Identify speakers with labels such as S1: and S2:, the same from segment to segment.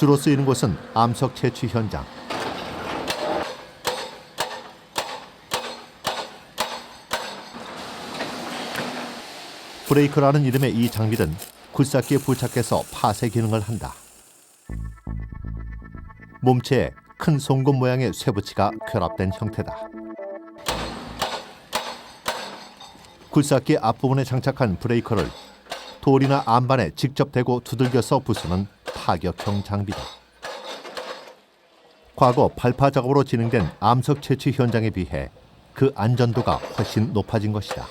S1: 주로 쓰이는 곳은 암석 채취 현장. 브레이커라는 이름의 이 장비는 굴삭기에 부착해서 파쇄 기능을 한다. 몸체에 큰 송곳 모양의 쇠붙이가 결합된 형태다. 굴삭기 앞부분에 장착한 브레이커를 돌이나 안반에 직접 대고 두들겨서 부수는 타격형 장비다. 과거 발파 작업으로 진행된 암석 채취 현장에 비해 그 안전도가 훨씬 높아진 것이다.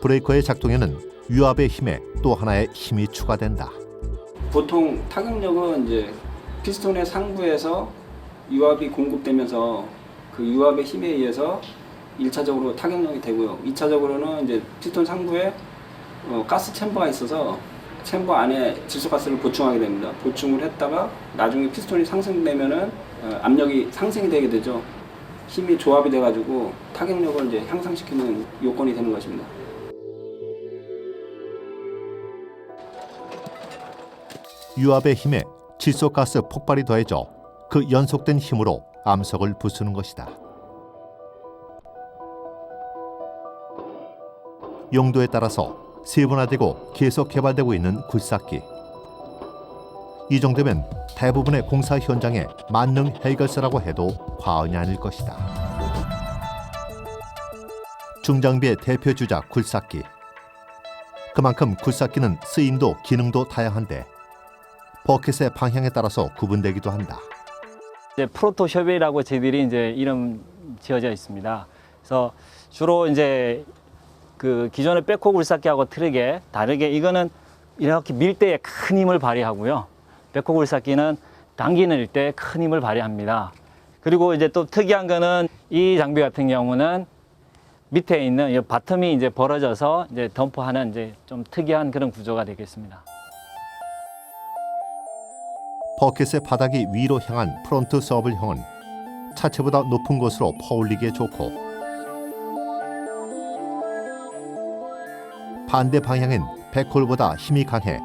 S1: 브레이커의 작동에는 유압의 힘에 또 하나의 힘이 추가된다.
S2: 보통 타격력은 이제 피스톤의 상부에서 유압이 공급되면서 그 유압의 힘에 의해서 1차적으로 타격력이 되고요. 2차적으로는 이제 피스톤 상부에 어, 가스 챔버가 있어서 챔버 안에 질소가스를 보충하게 됩니다. 보충을 했다가 나중에 피스톤이 상승되면은 어, 압력이 상승이 되게 되죠. 힘이 조합이 돼가지고 타격력을 이제 향상시키는 요건이 되는 것입니다.
S1: 유압의 힘에 질소가스 폭발이 더해져 그 연속된 힘으로 암석을 부수는 것이다. 용도에 따라서 세분화되고 계속 개발되고 있는 굴삭기. 이 정도면 대부분의 공사 현장의 만능 해결사라고 해도 과언이 아닐 것이다. 중장비의 대표 주자 굴삭기. 그만큼 굴삭기는 쓰임도 기능도 다양한데 버켓의 방향에 따라서 구분되기도 한다.
S3: 이제 프로토숍이라고 저희들이 이제 이름 지어져 있습니다. 그래서 주로 이제 그 기존의 백호 굴삭기하고 틀리게 다르게 이거는 이렇게 밀 때에 큰 힘을 발휘하고요. 백호 굴삭기는 당기는 때 큰 힘을 발휘합니다. 그리고 이제 또 특이한 거는 이 장비 같은 경우는 밑에 있는 이 바텀이 이제 벌어져서 이제 덤프하는 이제 좀 특이한 그런 구조가 되겠습니다.
S1: 버켓의 바닥이 위로 향한 프론트 서블형은 차체보다 높은 곳으로 퍼올리기에 좋고 반대 방향엔 백홀보다 힘이 강해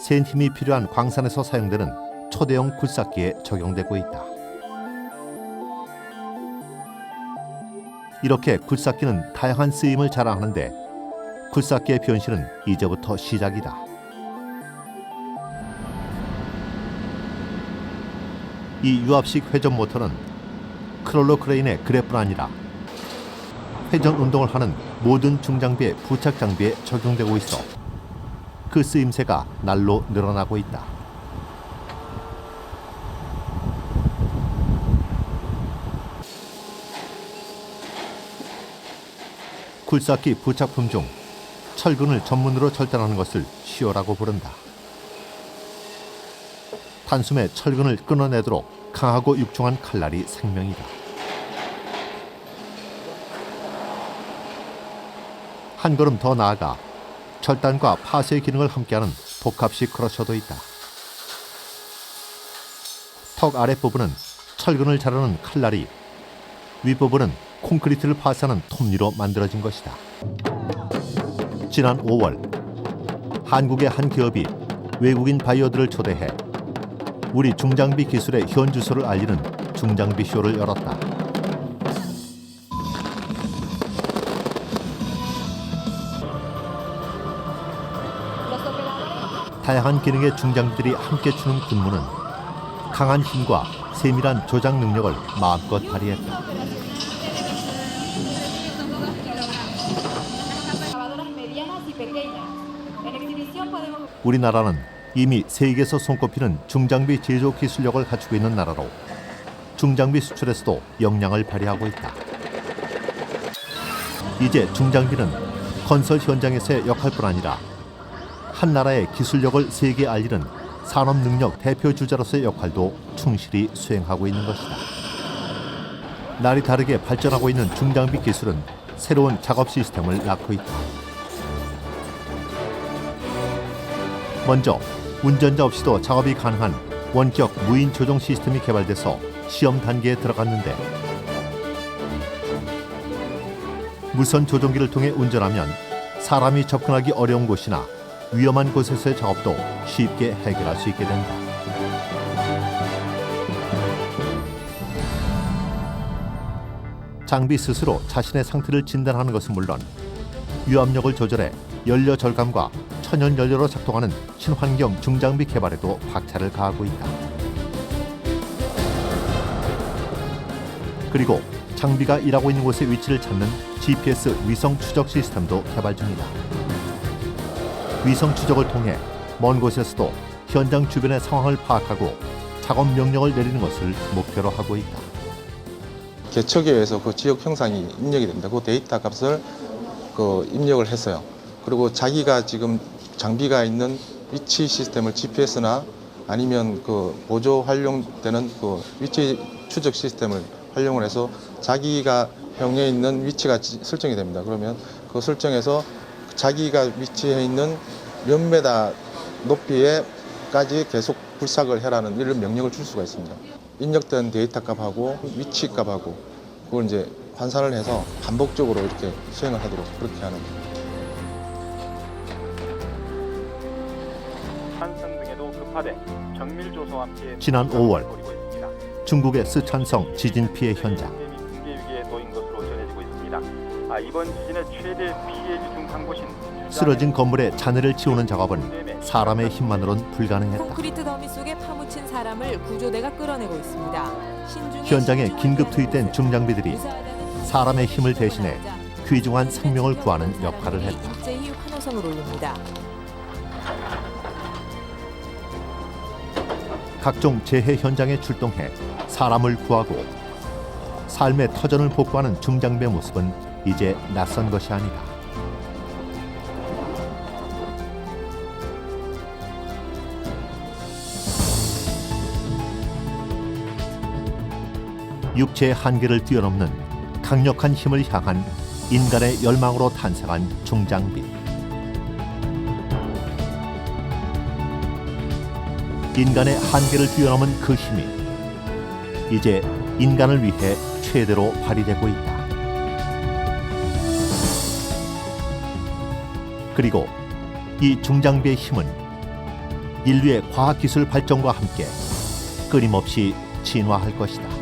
S1: 센 힘이 필요한 광산에서 사용되는 초대형 굴삭기에 적용되고 있다. 이렇게 굴삭기는 다양한 쓰임을 자랑하는데 굴삭기의 변신은 이제부터 시작이다. 이 유압식 회전 모터는 크롤러 크레인의 그래뿐 아니라 회전 운동을 하는 모든 중장비의 부착 장비에 적용되고 있어 그 쓰임새가 날로 늘어나고 있다. 굴삭기 부착품 중 철근을 전문으로 절단하는 것을 시오라고 부른다. 단숨에 철근을 끊어내도록 강하고 육중한 칼날이 생명이다. 한 걸음 더 나아가 절단과 파쇄 기능을 함께하는 복합식 크러셔도 있다. 턱 아랫부분은 철근을 자르는 칼날이 윗부분은 콘크리트를 파쇄하는 톱니로 만들어진 것이다. 지난 5월 한국의 한 기업이 외국인 바이어들을 초대해 우리 중장비 기술의 현 주소를 알리는 중장비 쇼를 열었다. 다양한 기능의 중장비들이 함께 추는 군무는 강한 힘과 세밀한 조작 능력을 마음껏 발휘했다. 우리나라는 이미 세계에서 손꼽히는 중장비 제조 기술력을 갖추고 있는 나라로 중장비 수출에서도 역량을 발휘하고 있다. 이제 중장비는 건설 현장에서의 역할뿐 아니라 한 나라의 기술력을 세계에 알리는 산업 능력 대표 주자로서의 역할도 충실히 수행하고 있는 것이다. 날이 다르게 발전하고 있는 중장비 기술은 새로운 작업 시스템을 낳고 있다. 먼저 운전자 없이도 작업이 가능한 원격 무인 조종 시스템이 개발돼서 시험 단계에 들어갔는데 무선 조종기를 통해 운전하면 사람이 접근하기 어려운 곳이나 위험한 곳에서의 작업도 쉽게 해결할 수 있게 된다. 장비 스스로 자신의 상태를 진단하는 것은 물론 유압력을 조절해 연료 절감과 천연 연료로 작동하는 친환경 중장비 개발에도 박차를 가하고 있다. 그리고 장비가 일하고 있는 곳의 위치를 찾는 GPS 위성 추적 시스템도 개발 중이다. 위성 추적을 통해 먼 곳에서도 현장 주변의 상황을 파악하고 작업 명령을 내리는 것을 목표로 하고 있다.
S4: 개척에 의해서 그 지역 형상이 입력이 됩니다. 그 데이터 값을 그 입력을 했어요. 그리고 자기가 지금 장비가 있는 위치 시스템을 GPS나 아니면 그 보조 활용되는 그 위치 추적 시스템을 활용을 해서 자기가 병에 있는 위치가 지- 설정이 됩니다. 그러면 그 설정해서 자기가 위치해 있는 몇 메다 높이에까지 계속 불삭을 해라는 이런 명령을 줄 수가 있습니다. 입력된 데이터 값하고 위치 값하고 그걸 이제 환산을 해서 반복적으로 이렇게 수행을 하도록 그렇게 하는
S5: 산성 등에도 급파돼 정밀 조사와 함께
S1: 지난 5월
S5: 벌이고 있습니다.
S1: 중국의 스촨성 지진 피해 현장.
S5: 이번 지진의 최대 피해 중한 곳인
S1: 쓰러진 건물의 잔해를 치우는 작업은 사람의 힘만으론 불가능했다.
S6: 콘크리트 더미 속에 파묻힌 사람을 구조대가 끌어내고 있습니다. 신중에
S1: 현장에 긴급 투입된 중장비들이
S6: 무사하다는
S1: 사람의 힘을 대신해 귀중한 생명을 구하는 역할을 했다.
S6: 일제히 환호성을 올립니다.
S1: 각종 재해 현장에 출동해 사람을 구하고 삶의 터전을 복구하는 중장비의 모습은 이제 낯선 것이 아니다. 육체의 한계를 뛰어넘는 강력한 힘을 향한 인간의 열망으로 탄생한 중장비. 인간의 한계를 뛰어넘은 그 힘이 이제 인간을 위해 최대로 발휘되고 있다. 그리고 이 중장비의 힘은 인류의 과학기술 발전과 함께 끊임없이 진화할 것이다.